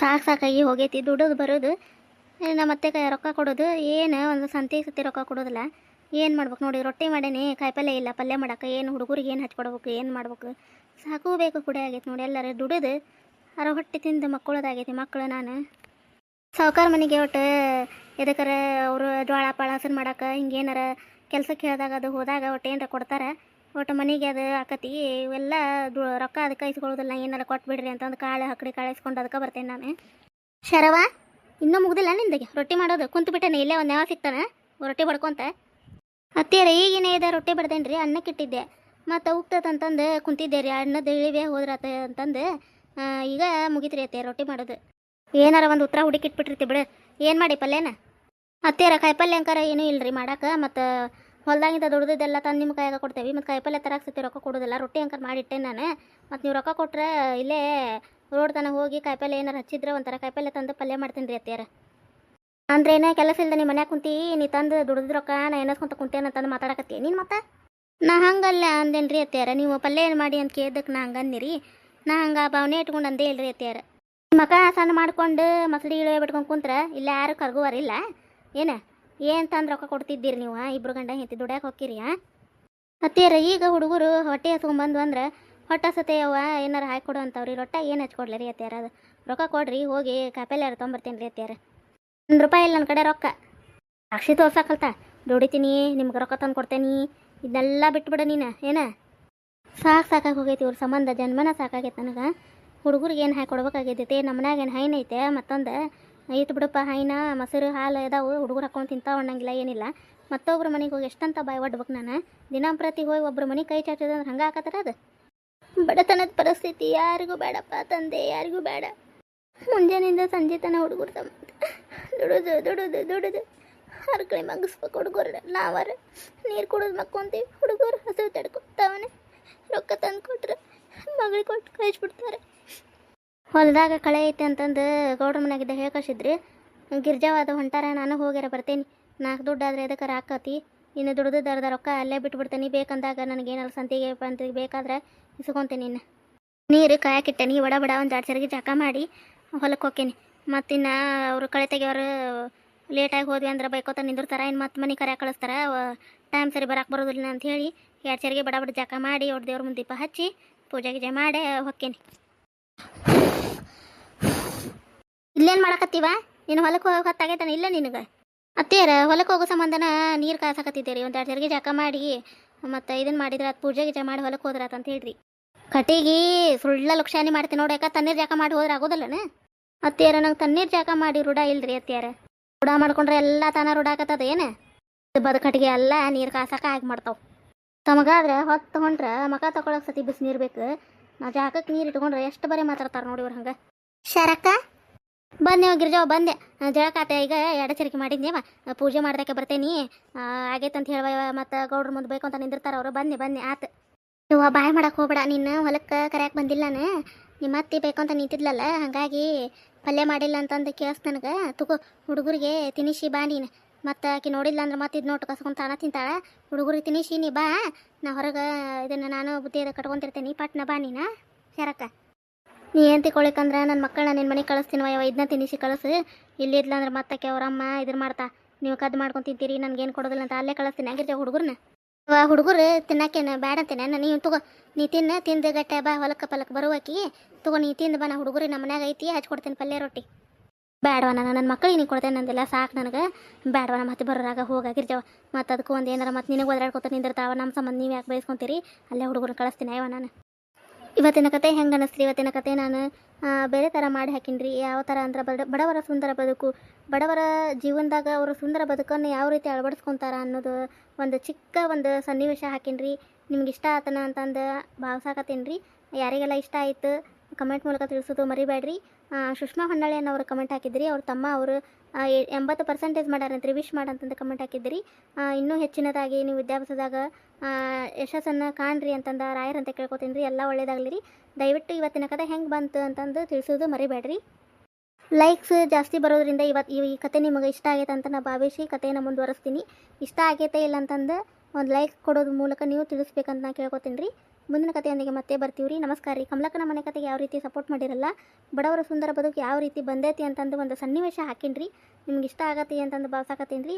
ಸಾಕು ಸಾಕಾಗಿ ಹೋಗೈತಿ. ದುಡೋದು ಬರೋದು. ನಮ್ಮ ಅತ್ತೆ ಕೈ ರೊಕ್ಕ ಕೊಡೋದು. ಏನು ಒಂದು ಸಂತೆ ಸತಿ ರೊಕ್ಕ ಕೊಡೋದಿಲ್ಲ. ಏನು ಮಾಡ್ಬೇಕು ನೋಡಿ, ರೊಟ್ಟಿ ಮಾಡೇನಿ ಕಾಯಿಪಲ್ಯ ಇಲ್ಲ, ಪಲ್ಯ ಮಾಡಕ್ಕೆ ಏನು, ಹುಡುಗರಿಗೆ ಏನು ಹಚ್ಕೊಡ್ಬೇಕು ಏನು ಮಾಡ್ಬೇಕು? ಸಾಕು ಬೇಕು ಕೂಡ ಆಗೈತೆ ನೋಡಿ ಎಲ್ಲರೂ. ದುಡಿದು. ಅರ ಹೊಟ್ಟೆ ತಿಂದು ಮಕ್ಕಳದಾಗೈತಿ ಮಕ್ಕಳು ನಾನು. ಸಾವುಕಾರ ಮನೆಗೆ ಒಟ್ಟು ಎದಕ್ಕಾರ ಅವರು ಜೋಳ ಪಾಳ ಮಾಡಕ್ಕೆ ಹಿಂಗೇನಾರ ಕೆಲ್ಸಕ್ಕೆ ಹೇಳಿದಾಗ ಅದು ಹೋದಾಗ ಒಟ್ಟು ಏನಾರ ಕೊಡ್ತಾರೆ? ಒಟ್ಟು ಮನೆಗೆ ಅದು ಆಕತಿ, ಇವೆಲ್ಲ ರೊಕ್ಕ ಅದಕ್ಕೆ ಇಸ್ಕೊಳ್ಳೋದಿಲ್ಲ ಏನಾರ ಕೊಟ್ಬಿಡ್ರಿ ಅಂತಂದು ಕಾಳು ಹಕ್ಕಡಿ ಕಾಳು ಇಸ್ಕೊಂಡು ಅದಕ್ಕೆ ಬರ್ತೇನೆ ನಾನು. ಶರವ, ಇನ್ನೂ ಮುಗ್ದಿಲ್ಲ ನಿಂದಗೆ? ರೊಟ್ಟಿ ಮಾಡೋದು? ಕುಂತು ಬಿಟ್ಟೇನೆ, ಇಲ್ಲೇ ಒಂದು ಯಾವ ಸಿಗ್ತಾನೆ? ರೊಟ್ಟಿ ಬಡ್ಕೊಂತ? ಹತ್ತಿರ ಈಗಿನ ಇದೆ ರೊಟ್ಟಿ ಬಡ್ದೇನೆ ರೀ ಅನ್ನಕ್ಕೆ ಇಟ್ಟಿದ್ದೆ. ಮತ್ತು ಉಗ್ತದಂತಂದು ಕುಂತಿದ್ದೆ ರೀ ಅನ್ನದ ಇಳಿವೆ ಹೋದ್ರಾತ ಅಂತಂದು ಈಗ ಮುಗಿತ್ರಿ ಅತ್ತೆ ರೊಟ್ಟಿ ಮಾಡೋದು. ಏನಾರ ಒಂದು ಉತ್ತರ ಹುಡುಕಿಟ್ಬಿಟ್ಟಿರ್ತಿ ಬಿಡು. ಏನು ಮಾಡಿ ಪಲ್ಯನ? ಹತ್ತಿರ ಕಾಯಿಪಲ್ಯ ಅಂಕಾರ ಏನೂ ಇಲ್ಲರಿ ಮಾಡಕ್ಕೆ ಮತ್ತು ಹೊಲ್ದಾಗಿಂದ ದುಡ್ದಿದ್ದೆಲ್ಲ ತಂದು ನಿಮ್ಮ ಕೈಯಾಗ ಕೊಡ್ತೇವೆ. ಮತ್ತು ಕಾಯಿಪಲ್ಲೆ ತರಕ್ಕೆ ಸತಿ ರೊಕ್ಕ ಕೊಡೋದಿಲ್ಲ. ರೊಟ್ಟಿ ಅಂಕರ್ ಮಾಡಿಟ್ಟೆ ನಾನು. ಮತ್ತು ನೀವು ರೊಕ್ಕ ಕೊಟ್ಟರೆ ಇಲ್ಲೇ ರೋಡ್ ತನಕ ಹೋಗಿ ಕಾಯಿಪಲ್ಲೆ ಏನಾರು ಹಚ್ಚಿದ್ರೆ ಒಂಥರ ಕಾಯಿಪಲ್ಲೆ ತಂದು ಪಲ್ಯ ಮಾಡ್ತೀನಿ ರೀ ಅತ್ತಿಯಾರ. ಅಂದ್ರೆ ಏನೇ ಕೆಲಸ ಇಲ್ಲದೆ ನಿಮ್ಮ ಮನ್ಯಾಗ ಕುಂತಿ, ನೀ ತಂದು ದುಡ್ದಿದ್ ರೊಕ್ಕ ನಾ ಎನಸ್ಕೊಂತ ಕುಂತೇನ ಅಂತಂದು ಮಾತಾಡಕತ್ತಿ. ನೀನು ಮತ್ತೆ? ನಾ ಹಂಗಲ್ಲ ಅಂದೇನ್ರಿ ಅತ್ತಿಯಾರ. ನೀವು ಪಲ್ಯ ಏನು ಮಾಡಿ ಅಂತ ಕೇಳ್ದಕ್ಕೆ ನಾ ಹಂಗಂದಿರಿ. ನಾ ಹಂಗೆ ಭಾವನೆ ಇಟ್ಕೊಂಡು ಅಂದೇ ಇಲ್ರಿ ಅತ್ತಿಯಾರ. ಮಕ ಸಣ್ಣ ಮಾಡ್ಕೊಂಡು ಮಸಡಿ ಇಳುವೆ ಬಿಟ್ಕೊಂಡು ಕುಂತ್ರೆ ಇಲ್ಲ ಯಾರು ಕರ್ಗುವರಿಲ್ಲ. ಏನ? ಏನು ತಂದು ರೊಕ್ಕ ಕೊಡ್ತಿದ್ದೀರಿ ನೀವು? ಇಬ್ರು ಗಂಡ ಹೆಂತಿ ದುಡ್ಯಾಕೆ ಆ? ಅತ್ತಿಯರ, ಈಗ ಹುಡುಗರು ಹೊಟ್ಟೆ ಹಸ್ಕೊಂಬಂದು ಅಂದ್ರೆ ಹೊಟ್ಟೆ ಸತೆ ಅವ ಏನಾರು ಹಾಕಿ ಕೊಡು ಅಂತವ್ರಿ, ರೊಟ್ಟ ಏನು ಹಚ್ಕೊಡ್ಲಿ ರೀ ಅತ್ತಿಯಾರ? ಅದು ರೊಕ್ಕ ಕೊಡ್ರಿ, ಹೋಗಿ ಕಾಯಿಪಲ್ಯ ತೊಗೊಂಬರ್ತೇನೆ ರೀ ಅತ್ತಿಯಾರ? ಒಂದು ರೂಪಾಯಿ ಇಲ್ಲ ನನ್ನ ಕಡೆ ರೊಕ್ಕ. ಅಕ್ಷಿ ತೋರ್ಸಾಕಲ್ತ, ದುಡಿತೀನಿ, ನಿಮ್ಗೆ ರೊಕ್ಕ ತಂದು ಕೊಡ್ತೇನಿ, ಇದನ್ನೆಲ್ಲ ಬಿಟ್ಬಿಡ ನೀನು, ಏನ? ಸಾಕು ಸಾಕಾಗಿ ಹೋಗೈತಿ ಇವ್ರ ಸಂಬಂಧ, ಜನ್ಮನ ಸಾಕಾಗೈತೆ ನನಗೆ. ಹುಡುಗರಿಗೆ ಏನು ಹಾಕಿ ಕೊಡ್ಬೇಕಾಗೈತೆ ನಮ್ಮ ಮನ್ಯಾಗ ಏನು ಹೈನೈತೆ ಮತ್ತೊಂದು ಐತೆ ಬಿಡಪ್ಪ ಹೈನ ಮೊಸರು, ಹಾಲು ಇದಾವು, ಹುಡುಗರು ಹಾಕೊಂಡು ತಿಂತಾವ ಅನ್ನಂಗಿಲ್ಲ, ಏನಿಲ್ಲ. ಮತ್ತೊಬ್ರ ಮನೆಗೆ ಹೋಗಿ ಎಷ್ಟಂತ ಬಾಯ್ ಒಡ್ಬೇಕು ನಾನು? ದಿನಂಪ್ರತಿ ಹೋಗಿ ಒಬ್ಬರು ಮನೆ ಕೈ ಚಾಚಿದ್ರೆ ಅಂದ್ರೆ ಹಂಗೆ ಹಾಕತ್ತಾರ ಅದು? ಬಡತನದ ಪರಿಸ್ಥಿತಿ ಯಾರಿಗೂ ಬೇಡಪ್ಪ, ತಂದೆ ಯಾರಿಗೂ ಬೇಡ. ಮುಂಜಾನೆಯಿಂದ ಸಂಜೆ ತನ ಹುಡುಗರು ತಮ್ಮ ದುಡುದು ದುಡುದು ದುಡುದು. ಹರ್ಕಳಿ ಮಗಿಸ್ಬೇಕು ಹುಡುಗರು, ನಾವರ. ನೀರು ಕುಡಿದು ಮಕ್ಕೊಂತೀವಿ, ಹುಡುಗರು ಹಸಿವು ತಡ್ಕೊತಾವನೆ. ರೊಕ್ಕ ತಂದು ಕೊಟ್ರೆ ಮಗಳಿಗೆ ಕೊಟ್ಟು ಕಳಿಸ್ಬಿಡ್ತಾರೆ ಹೊಲದಾಗ ಕಳೆ ಐತೆ ಅಂತಂದು ಗೌಡ್ರ ಮನೆಯಾಗಿದ್ದ ಹೇಳ್ಕಸಿದ್ರಿ ಗಿರ್ಜಾವಾದ ಹೊಂಟಾರ, ನಾನು ಹೋಗ್ಯಾರ ಬರ್ತೇನೆ. ನಾಲ್ಕು ದುಡ್ಡು ಆದರೆ ಅದಕ್ಕೆ ರಾಕತಿ? ಇನ್ನು ದುಡ್ದು ದರದ ರೊಕ್ಕ ಅಲ್ಲೇ ಬಿಟ್ಬಿಡ್ತೇನೆ. ಬೇಕಂದಾಗ ನನಗೇನಲ್ಲ ಸಂತಿಗೆ ಪಂತಿಗೆ ಬೇಕಾದ್ರೆ ಇಸ್ಕೊತೇನೆ ಇನ್ನು. ನೀರು ಕಾಯಕ್ಕಿಟ್ಟೇನಿ ಒಡ ಬಡ ಒಂದು ಎರಡು ಸರಿಗೆ ಜಕ ಮಾಡಿ ಹೊಲಕ್ಕೆ ಹೋಕ್ಕೇನಿ. ಮತ್ತಿನ್ನು ಅವರು ಕಳೆ ತೆಗಿಯೋರು ಲೇಟಾಗಿ ಹೋದ್ವಿ ಅಂದ್ರೆ ಬೈಕೋತ ನಿಂದಿರ್ತಾರೆ. ಇನ್ನು ಮತ್ತೆ ಮನೆ ಕರೆ ಕಳಿಸ್ತಾರೆ. ಟೈಮ್ ಸರಿ ಬರಕ್ಕೆ ಬರೋದಿಲ್ಲ ಅಂತ ಹೇಳಿ ಎರಡು ಸರಿಗೆ ಬಡ ಬಡ ಜಕ ಮಾಡಿ ಅವ್ರ ದೇವ್ರ ಮುಂದೆ ದೀಪ ಹಚ್ಚಿ ಪೂಜೆ ಗೀಜೆ ಮಾಡಿ ಹೊಕ್ಕೇನಿ. ಇಲ್ಲೇನು ಮಾಡಕತ್ತೀವ? ನೀನು ಹೊಲಕ್ಕೆ ಹೋಗೋ ಹೊತ್ತಾಗೈತಾನೆ ಇಲ್ಲ ನಿನಗೆ? ಅತ್ತೇರ ಹೊಲಕ್ಕೆ ಹೋಗೋ ಸಂಬಂಧನ ನೀರು ಕಾಸಕತ್ತಿದ್ದೀರಿ. ಒಂದು ಎರಡು ಸರಿಗೆ ಜಕ ಮಾಡಿ, ಮತ್ತು ಇದನ್ನು ಮಾಡಿದ್ರೆ ಅದು ಪೂಜೆ ಗೀಜೆ ಮಾಡಿ ಹೊಲಕ್ಕೆ ಹೋದ್ರಾತ ಅಂತ ಹೇಳ್ರಿ. ಕಟಿಗಿ ಸುಳ್ಳ ಲುಕ್ಷಾನಿ ಮಾಡ್ತೀನಿ ನೋಡಿ ಯಾಕೆ ತಣ್ಣೀರು ಜಾಕ ಮಾಡಿ ಹೋದ್ರೆ ಆಗೋದಲ್ಲನ? ಅತ್ತೆಯರ, ನಂಗೆ ತಣ್ಣೀರು ಜಾಕ ಮಾಡಿ ರೂಢ ಇಲ್ರಿ ಅತ್ತಿಯಾರ. ರೂಢ ಮಾಡ್ಕೊಂಡ್ರೆ ಎಲ್ಲ ತಾನ ರೂಢ ಆಗತ್ತದ ಏನು? ಕಟ್ಟಿಗೆ ಎಲ್ಲ ನೀರು ಕಾಸಕ್ಕೆ ಆಗಿ ಮಾಡ್ತಾವ. ತಮಗಾದ್ರೆ ಹೊತ್ತು ಹೊಂಟ್ರೆ ಮಕ ತಗೊಳಕ್ಕೆ ಸತಿ ಬಿಸಿ ನೀರು ಬೇಕು. ನಾ ಜಾಕಕ್ ನೀರು ಇಟ್ಕೊಂಡ್ರೆ ಎಷ್ಟು ಬರೀ ಮಾತಾಡ್ತಾರೆ ನೋಡಿ ಇವ್ರು ಹಂಗೆ. ಶರಕ್ಕ, ಬಂದೆ ಗಿರ್ಜಾವ್ ಬಂದೆ. ಜಳಕಾತೆ, ಈಗ ಎಡಚರಿಕೆ ಮಾಡಿದ್ನೇವ ಪೂಜೆ ಮಾಡ್ದಕ್ಕೆ ಬರ್ತೇನಿ. ಆಗೈತಂತ ಹೇಳುವ ಮತ್ತ ಗೌಡ್ರ ಮುಂದೆ ಬೇಕು ಅಂತ ನಿಂದಿರ್ತಾರ ಅವರು. ಬಂದೆ ಬನ್ನಿ ಆತು. ಇವ ಬಾಯ್ ಮಾಡಕ್ಕೆ ಹೋಗ್ಬೇಡ. ನಿನ್ನ ಹೊಲಕ್ಕೆ ಕರೆಯಕ್ಕೆ ಬಂದಿಲ್ಲ ನಿಮ್ಮ ಅತ್ತಿ ಬೇಕು ಅಂತ ನಿಂತಿದ್ಲಲ್ಲ, ಹಾಗಾಗಿ ಪಲ್ಯ ಮಾಡಿಲ್ಲ ಅಂತಂದು ಕೇಳಿಸ್ ನನಗೆ. ತಗೋ, ಹುಡುಗರಿಗೆ ತಿನಿಸಿ ಬಾ ನೀನು. ಮತ್ತು ಆಕೆ ನೋಡಿಲ್ಲ ಅಂದ್ರೆ ಮತ್ತೆ ಇದು ನೋಟ್ ಕಸ್ಕೊಂಡು ತಿಂತಾಳೆ. ಹುಡುಗರಿಗೆ ತಿನಿಸಿ ನೀ ಬಾ. ನಾ ಹೊರಗೆ ಇದನ್ನು ನಾನು ಬುದ್ಧಿ ಅದು ಕಟ್ಕೊಂತಿರ್ತೇನೆ. ಪಟ್ನ ಬಾ ನೀನ. ಶರಕ್ಕ ನೀ ಏನು ತಿಳ್ಕೊಳಿಕಂದ್ರೆ ನನ್ನ ಮಕ್ಕಳನ್ನ ನಿನ್ನ ಮನೆಗೆ ಕಳಿಸ್ತೀನಿ ಯಾವ ಇದನ್ನ ತಿನ್ನಿಸಿ ಕಳಿಸು. ಇಲ್ಲಿ ಇದ್ಲ ಅಂದ್ರೆ ಮತ್ತಕ್ಕೆ ಅವರಮ್ಮ ಇದನ್ನ ಮಾಡ್ತಾ. ನೀವು ಕದ್ದು ಮಾಡ್ಕೊಂಡು ತಿಂತೀರಿ ನನಗೇನು ಕೊಡೋದಿಲ್ಲ ಅಂತ ಅಲ್ಲೇ ಕಳಿಸ್ತೀನಿ. ಹಂಗಿರ್ತೀವಿ ಹುಡುಗರನ್ನ ಹುಡುಗರು ತಿನ್ನಕ್ಕೇನು ಬೇಡ ಅಂತೇನೆ? ನೀವು ತಗೋ, ನೀ ತಿನ್ನ ತಿಂದು ಗಟ್ಟೆ ಬಾ ಹೊಲಕ್ಕೆ ಪಲಕ್ಕೆ ಬರುವಾಕಿ. ತಗೋ, ನೀ ತಿಂದು ಬಾ, ನಾ ಹುಡುಗರು ನಮ್ಮ ಮನ್ಯಾಗ ಐತಿ, ಹಚ್ಕೊಡ್ತೀನಿ ಪಲ್ಯ ರೊಟ್ಟಿ. ಬ್ಯಾಡವ ನಾನು ನನ್ನ ಮಕ್ಕಳಿಗೆ ನೀನು ಕೊಡ್ತೇನೆ ನಂದೆಲ್ಲ ಸಾಕು ನನಗೆ. ಬ್ಯಾಡವ ನಮ್ಮ ಮತ್ತೆ ಬರೋರಾಗ ಹೋಗಾಗಿರ್ಜವ ಮತ್ತು ಅದಕ್ಕೂ ಒಂದು ಏನಾರ ಮತ್ತೆ ನಿನಗೆ ಒದರಾಡ್ಕೊತ ನಿಂದಿರ್ತಾವ. ನಮ್ಮ ಸಂಬಂಧ ನೀವು ಯಾಕೆ ಬಯಸ್ಕೊಂತೀರಿ ಅಲ್ಲೇ ಹುಡುಗರು ಕಳಿಸ್ತೀನಿ ಅಯ್ಯವ ನಾನು. ಇವತ್ತಿನ ಕತೆ ಹೆಂಗೆ ಅನ್ನಿಸ್ರಿ ಇವತ್ತಿನ ಕತೆ ನಾನು ಬೇರೆ ಥರ ಮಾಡಿ ಹಾಕಿನ್ರಿ. ಯಾವ ಥರ ಅಂದ್ರೆ ಬಡ, ಬಡವರ ಸುಂದರ ಬದುಕು. ಬಡವರ ಜೀವನದಾಗ ಅವರು ಸುಂದರ ಬದುಕನ್ನು ಯಾವ ರೀತಿ ಅಳವಡಿಸ್ಕೊತಾರ ಅನ್ನೋದು ಒಂದು ಚಿಕ್ಕ ಒಂದು ಸನ್ನಿವೇಶ ಹಾಕಿನ್ರಿ. ನಿಮ್ಗೆ ಇಷ್ಟ ಆತನ ಅಂತಂದು ಭಾವಿಸಾಕತ್ತೀನಿ ರೀ ಯಾರಿಗೆಲ್ಲ ಇಷ್ಟ ಆಯಿತು ಕಮೆಂಟ್ ಮೂಲಕ ತಿಳಿಸೋದು ಮರಿಬೇಡ್ರಿ. ಸುಷ್ಮಾ ಹೊನ್ನಾಳಿ ಅನ್ನೋರು ಕಮೆಂಟ್ ಹಾಕಿದ್ರಿ. ಅವ್ರ ತಮ್ಮ ಅವರು ಎಂಬತ್ತು ಪರ್ಸೆಂಟೇಜ್ ಮಾಡ್ಯಾರಂತ್ರಿ ವಿಶ್ ಮಾಡಂತಂದು ಕಮೆಂಟ್ ಹಾಕಿದ್ರಿ. ಇನ್ನೂ ಹೆಚ್ಚಿನದಾಗಿ ನೀವು ವಿದ್ಯಾಭ್ಯಾಸದಾಗ ಯಶಸ್ಸನ್ನು ಕಾಣ್ರಿ ಅಂತಂದ ರಾಯರಂತ ಕೇಳ್ಕೊತೀನಿ ರೀ ಎಲ್ಲ ಒಳ್ಳೇದಾಗಲಿ ರೀ ದಯವಿಟ್ಟು ಇವತ್ತಿನ ಕತೆ ಹೆಂಗೆ ಬಂತು ಅಂತಂದು ತಿಳಿಸೋದು ಮರಿಬೇಡ್ರಿ. ಲೈಕ್ಸ್ ಜಾಸ್ತಿ ಬರೋದ್ರಿಂದ ಇವತ್ತು ಈ ಕತೆ ನಿಮಗೆ ಇಷ್ಟ ಆಗೈತೆ ಅಂತ ನಾನು ಭಾವಿಸಿ ಕಥೆಯನ್ನು ಮುಂದುವರಿಸ್ತೀನಿ. ಇಷ್ಟ ಆಗೈತೆ ಇಲ್ಲ ಅಂತಂದು ಒಂದು ಲೈಕ್ ಕೊಡೋದ್ರ ಮೂಲಕ ನೀವು ತಿಳಿಸ್ಬೇಕಂತ ನಾನು ಕೇಳ್ಕೊತೀನಿ ರೀ ಮುಂದಿನ ಕಥೆಯೊಂದಿಗೆ ಮತ್ತೆ ಬರ್ತೀವಿ ರೀ ನಮಸ್ಕಾರ ರೀ. ಕಮಲಕ್ಕನ ಮನೆ ಕತೆಗೆ ಯಾವ ರೀತಿ ಸಪೋರ್ಟ್ ಮಾಡಿರಲ್ಲ? ಬಡವರ ಸುಂದರ ಬದುಕು ಯಾವ ರೀತಿ ಬಂದೈತಿ ಅಂತಂದು ಒಂದು ಸನ್ನಿವೇಶ ಹಾಕಿನ್ರಿ. ನಿಮ್ಗೆ ಇಷ್ಟ ಆಗತ್ತೆ ಅಂತಂದು ಭಾವಿಸಾಕತ್ತೀನಿ ರೀ.